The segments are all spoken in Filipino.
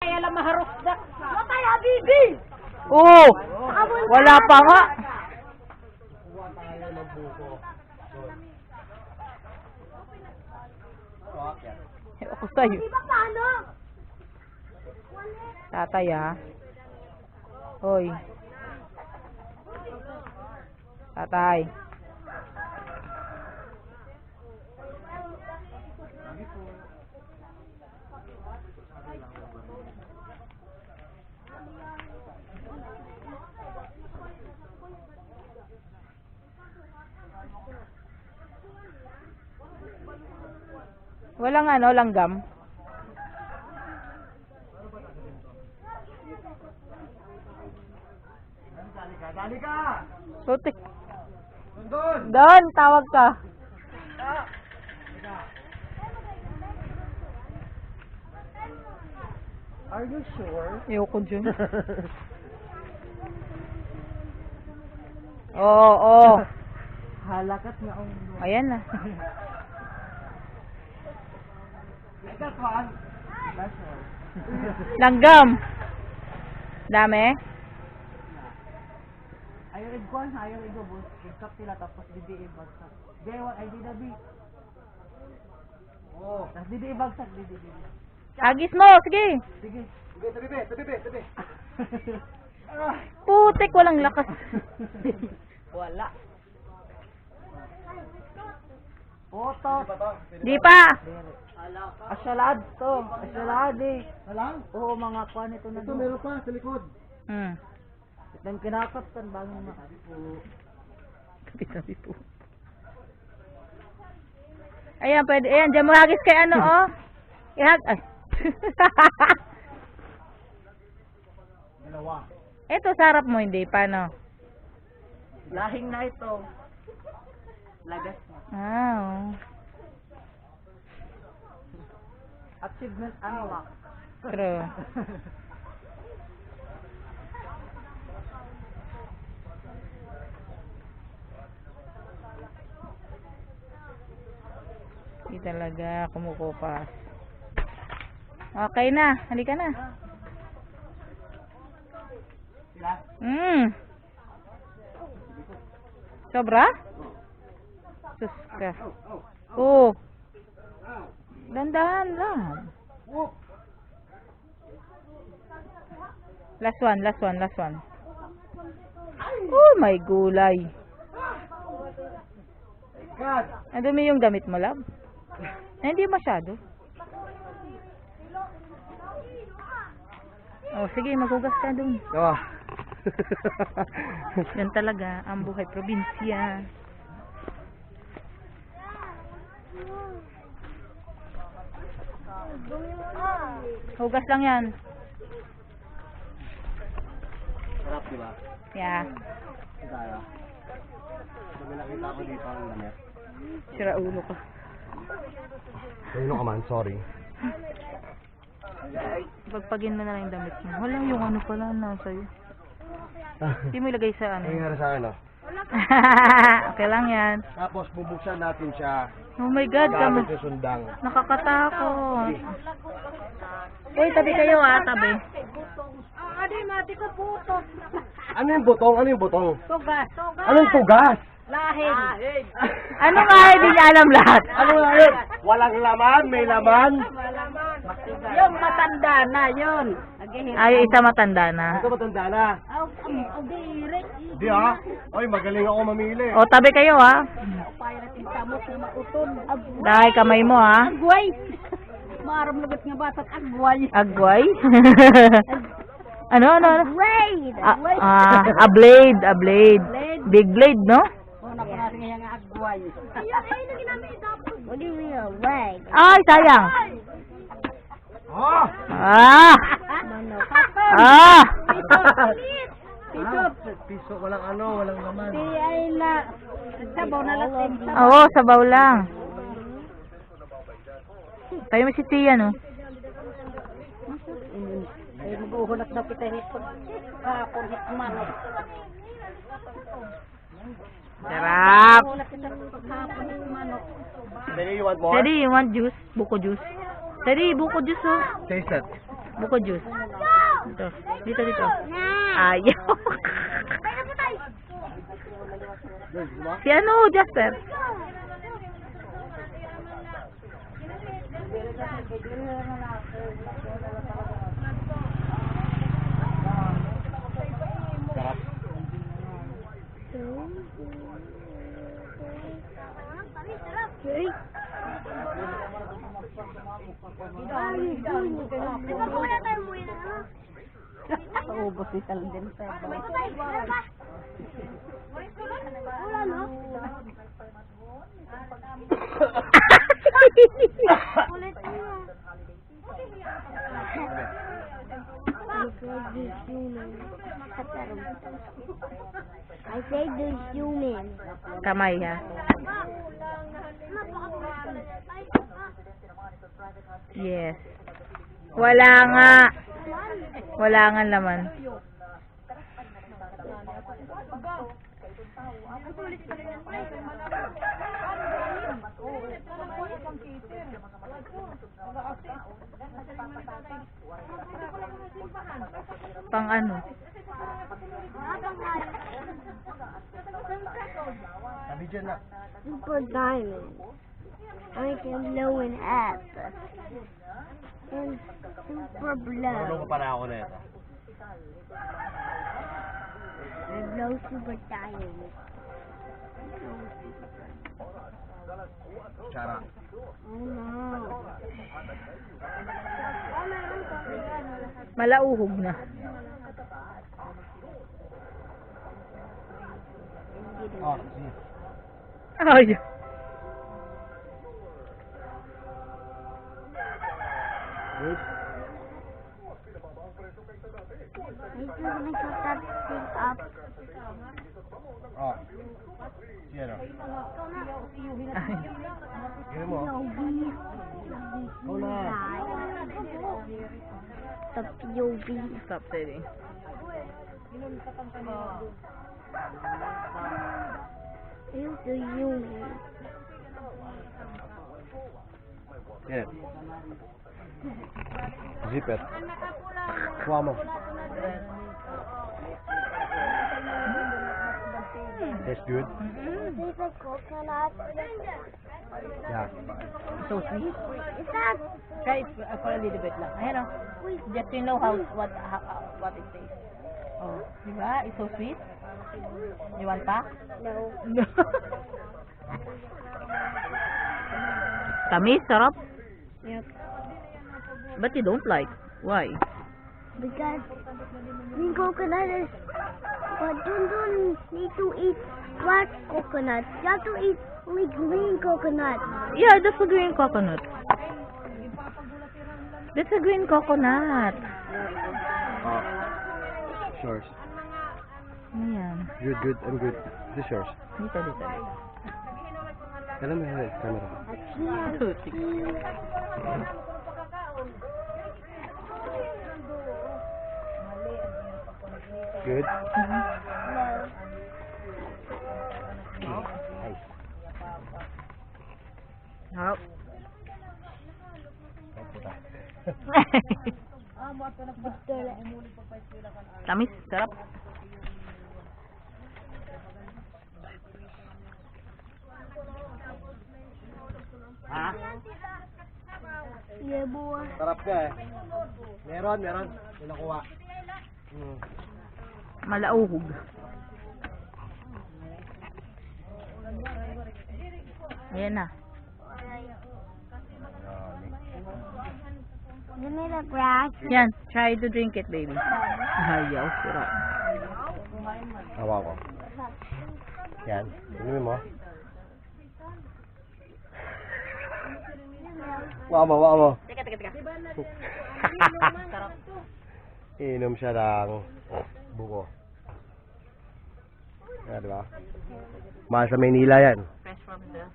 Kaya lang maharusdak. Matay, Habibi! Oo! Wala pa nga. Ako sa'yo. Tatay ah. Hoy. Tatay. Walang ano, langgam. Dali ka, dali ka! Putik. Doon! Doon, tawag ka. Are you sure? Ayoko dyan. Oo, oo. Halakat nga ang... Ayan na. That one. That's one. Langgam. Dami. Ayaw ko, ayaw boss. Igkap sila, tapos didi ibagsak. Dewa, ay di dabi. Oo. Tapos didi ibagsak, didi, didi. Agis mo, sige. Sige. Sige, tabi be, tabi be, tabi. Putik, walang lakas. Wala. Otot. Di pa. Asyalad to. Asyalad eh. Alam? Oo, mga kwan ito na Ito, meron pa sa likod. Hmm. Nang kinakap kan bago na. Tabi-tabi po. Ayan, pwede. Ayan, dyan mo hagis kay ano, oh. Ihag, ay. Dalawa. Ito, sarap mo, hindi pa, no? Lahing na ito. Lagas oh. Achievement unlock. True. Hindi talaga kumukupas. Okay na. Halika na. Mm. Sobra? Sus ka. Oh. Dandahan lang. Last one, last one, last one. Oh, my gulay. Ang dumi yung damit mo, love. Eh, hindi masyado. Oh, sige, maghugas ka dun. Oh. Yan talaga ang buhay probinsya. Hugas lang yan. Sarap, di ba? Yeah. Tayo. Sabi nakita ko dito ang lamit. Sira ulo ko. Ayun ka man, sorry. Pagpagin mo na lang yung damit mo. Walang yung ano pala nasa iyo. Hindi mo ilagay sa ano. Ang nangyari sa akin, oh. okay lang yan. Tapos bubuksan natin siya Oh my God, kamo. gamit yung sundang. Nakakatakot. Uy, tabi kayo ah, tabi. Ah, adi, mati ko puto. Ano yung butong? Ano yung butong? Tugas. Tugas. Anong tugas? Lahing. Ano nga, hindi niya alam lahat. Ano nga yun? Walang laman, may laman. Yung matanda na, yun. Ay, isa matanda na. Ito matanda na. Direk. Di ha? Ay, magaling ako mamili. O, tabi kayo ah. Agway. Dahil kamay mo ah. Agway. Maram lagat nga batat agway. Agway. ano, ano, ano? Blade. Ah, ah, a blade, a blade. Blade. Big blade, no? Una natin nga nga agway. Ayun, ayun na ginamit dapat. What do you mean, blade? Ay, sayang. Oh! Ah! Ah! Piso. Piso, walang ano, walang laman. Si ay na. Sabaw na latin. Oo, sabaw lang. Tayo mo si Tia, no? Ay, mag-uhulak daw kita hit. Ah, kung hit manok. Sarap. Daddy, you want more? Daddy, you want juice? Buko juice? Daddy, buko juice, oh. Taste it. Buko juice. Dito. Dito, dito. Ayaw. Tayo po tayo. si ano, Jasper? Ba muna tayo muna? Ubus ni Talden sa Wala ba? Wala, no? Ulit ano? I say there's human. Kamay ha. Yes. Wala nga. Wala nga laman. Pang ano? Sabi dyan na. Super diamond. I can blow an up. And super blow. ko para ako na ito. I blow super diamond. Chara. Oh no. Malauhog na. Oh, see. Ay. Good. I just make that thing up. Oh. Si ano? Ay. Gawin mo. Yogi. Ikaw na. The Yogi. Stop saying. Here's the human. Yan. Zipper. Kuha mo. That's good. There's a coconut. Yeah. So sweet. Is that Try it for, uh, for a little bit lang. Ayan o. Just to know how, what, how, uh, what it tastes. Oh, di ba? It's so sweet. You want that? no? No. Tamis, sarap. Yep. But you don't like. Why? Because green coconut is but you don't need to eat black coconut. You have to eat only green coconut. Yeah, that's a green coconut. That's a green coconut. Uh, oh. Yours. Ayan. Good, good. I'm good. This yours. Dito, dito. Alam mo yun, camera. I can't Tutik. see. Good. No. Nice. Harap. Tamis, sarap. Yeah, boy. Sarap ka eh. Meron, meron. May nakuha. Hmm. Malauhog. Ayan na. Give me the grass. Yan, try to drink it, baby. Ayaw, sarap. Hawa ko. Yan. Inumin mo. Wa mo, wa mo. Teka, teka, teka. Inom siya ng buko. Yan, di ba? Mahal sa Maynila yan. Fresh from the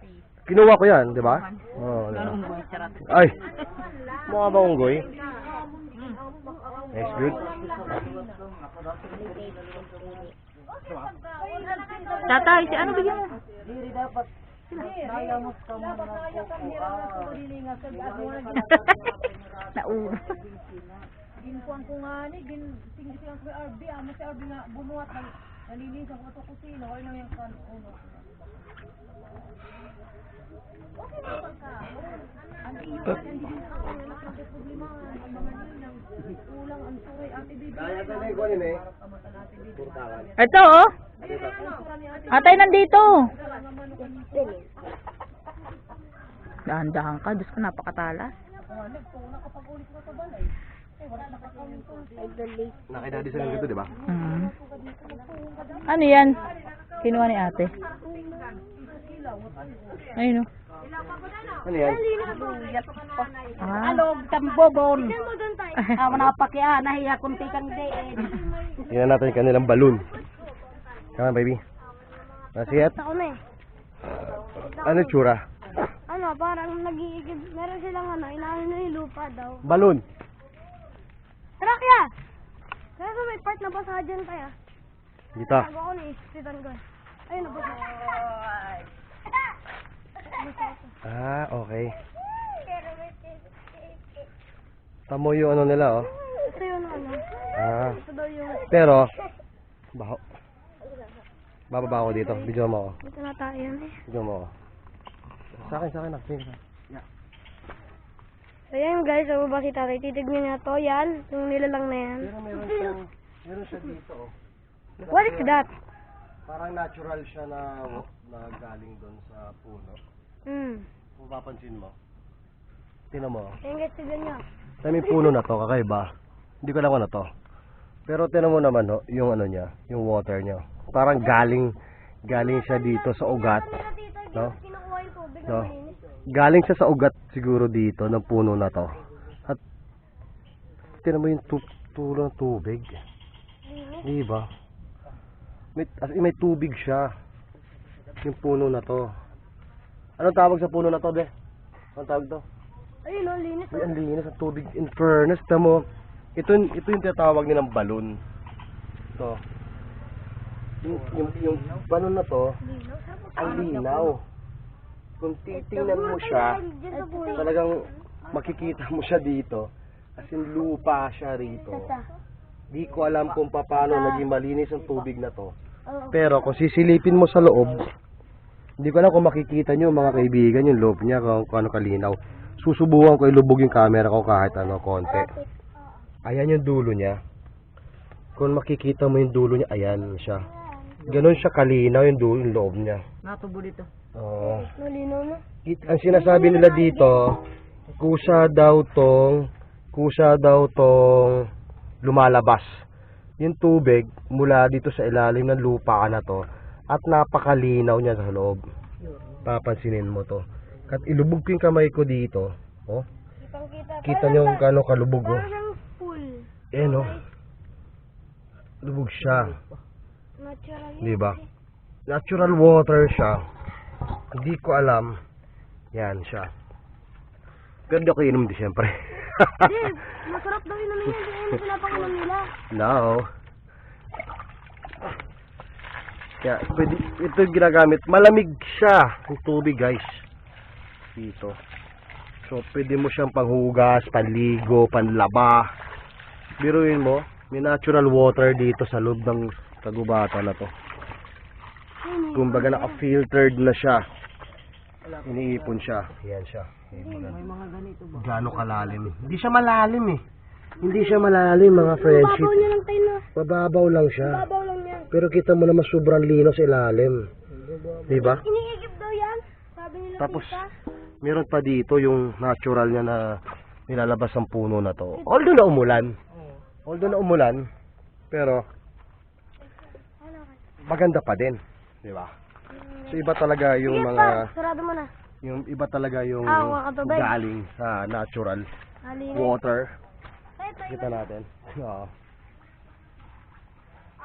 tree. Kinuha ko yan, di ba? Oo. di ba? Ganun unggoy, sarap. Ay! Mukha ba unggoy? That's good. Tatay, si ano bigyan mo? sila. Nayamot na. Nauro. Ginkuan ko nga ni, gin tingin silang sa RB, amo si RB nga bumuhat ng nalinis ang ato kusina, wala nang yung kan uno. Okay na ba ka? Ang iyo ka nang din ako, wala ka ng problema, ang mga ninang kulang ang suray ate bibi. Kaya ka na ikaw yun eh. Ito oh. Atay nandito. Dahan-dahan ka. Diyos ko, napakatalas. Nakidadi sa ganito, di ba? Mm. Ano yan? Kinuha ni ate. Ayun oh. Ano yan? Ah. Alog, tambobon. Tignan mo doon tayo. Ah, manapakya, nahiya kunti kang diin. Tingnan natin yung kanilang balloon. Come on, baby. Nasiyat? Ako na eh. Ano tsura? Ano, parang nag-iigib. Meron silang ano, inaano na yung lupa daw. Balloon. Tara kaya! Kaya sa may part na basa dyan kaya. Dito. Tago ako na ispitan ko. Ayun, nabasa. Ah, okay. Tamo yung ano nila, oh. Ito yung ano. Ah. Pero, baho. Bababa ako dito. Video mo ako. Ito na tayo yan eh. Video mo ako. Sa akin, sa akin. Nak. Sige, So yan guys, sa baba si tatay. Titignan niya to. Yan. Yung nilalang na yan. Pero meron siyang, meron siya dito, oh. What is that? Parang natural siya na, na galing doon sa puno. Hmm. Kung papansin mo. Tingnan mo. oh. Yan guys, tignan niyo. Sa may puno na to, kakaiba. Hindi ko alam ano to. Pero tinan mo naman ho, yung ano niya, yung water niya. Parang galing, galing siya dito sa ugat. No? No? Galing siya sa ugat siguro dito ng puno na to. At tinan mo yung tu tulo ng tubig. Di ba? May, as in, may tubig siya. Yung puno na to. Anong tawag sa puno na to, be? Anong tawag to? Ayun o, linis. Uy, ang linis ang tubig. In fairness, tamo, ito, ito yung tinatawag nilang balon. Ito. Yung, yung, yung balon na to, ang linaw. Kung titingnan mo siya, talagang makikita mo siya dito. As in, lupa siya rito. Di ko alam kung paano naging malinis ang tubig na to. Pero kung sisilipin mo sa loob, hindi ko alam kung makikita nyo mga kaibigan yung loob niya kung, kung ano kalinaw. Susubukan ko ilubog yung camera ko kahit ano konti. Ayan yung dulo niya. Kung makikita mo yung dulo niya, ayan siya. Ganon siya kalinaw yung dulo, yung loob niya. Natubo dito. Oo. Malinaw na. It- ang sinasabi nila dito, kusa daw tong, kusa daw tong lumalabas. Yung tubig mula dito sa ilalim ng lupa na to at napakalinaw niya sa loob. Papansinin mo to. At ilubog ko yung kamay ko dito. Oh, kita. kita niyo kung kano kalubog oh. Parang siyang pool. Eh no. Lubog siya, Natural yun. di ba? Natural water siya. Hindi ko alam. Yan siya. Di ako inom di siyempre. Hindi, masarap daw inumin yan. Hindi yan pinapanginom nila. no. Kaya, pwede, ito ginagamit. Malamig siya, ang tubig guys. Dito. So, pwede mo siyang panghugas, panligo, panlaba. Biruin mo, may natural water dito sa loob ng kagubatan na to. Kumbaga naka-filtered na siya. Iniipon siya. Yan siya. Gano'ng kalalim. Hindi siya malalim eh. Hindi siya malalim mga friendship. Mababaw lang siya. Pero kita mo naman sobrang lino sa ilalim. Di ba? Iniigib daw yan. Sabi nila Tapos, meron pa dito yung natural niya na nilalabas ang puno na to. Although na umulan. Although na umulan, pero maganda pa din. Di ba? So iba talaga yung Sige mga pa, sarado mo na. yung iba talaga yung Ah, mga galing sa natural Halina. water. Kita natin. Oo.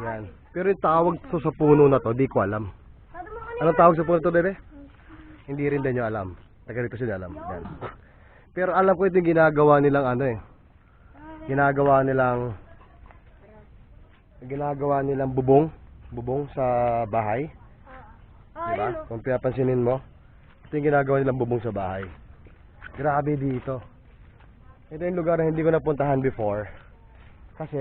Yan. Pero yung tawag to sa puno na to, di ko alam. Sarado mo kanina. Anong tawag sa puno to, Bebe? Hindi rin din nyo alam. Taga rito sila alam. Yan. Pero alam ko ito yung ginagawa nilang ano eh. Ginagawa nilang ginagawa nilang bubong. Bubong sa bahay. Ah, Diba? ayun. Kung pinapansinin mo. Ito yung ginagawa nilang bubong sa bahay. Grabe dito. Ito yung lugar na hindi ko napuntahan before. Kasi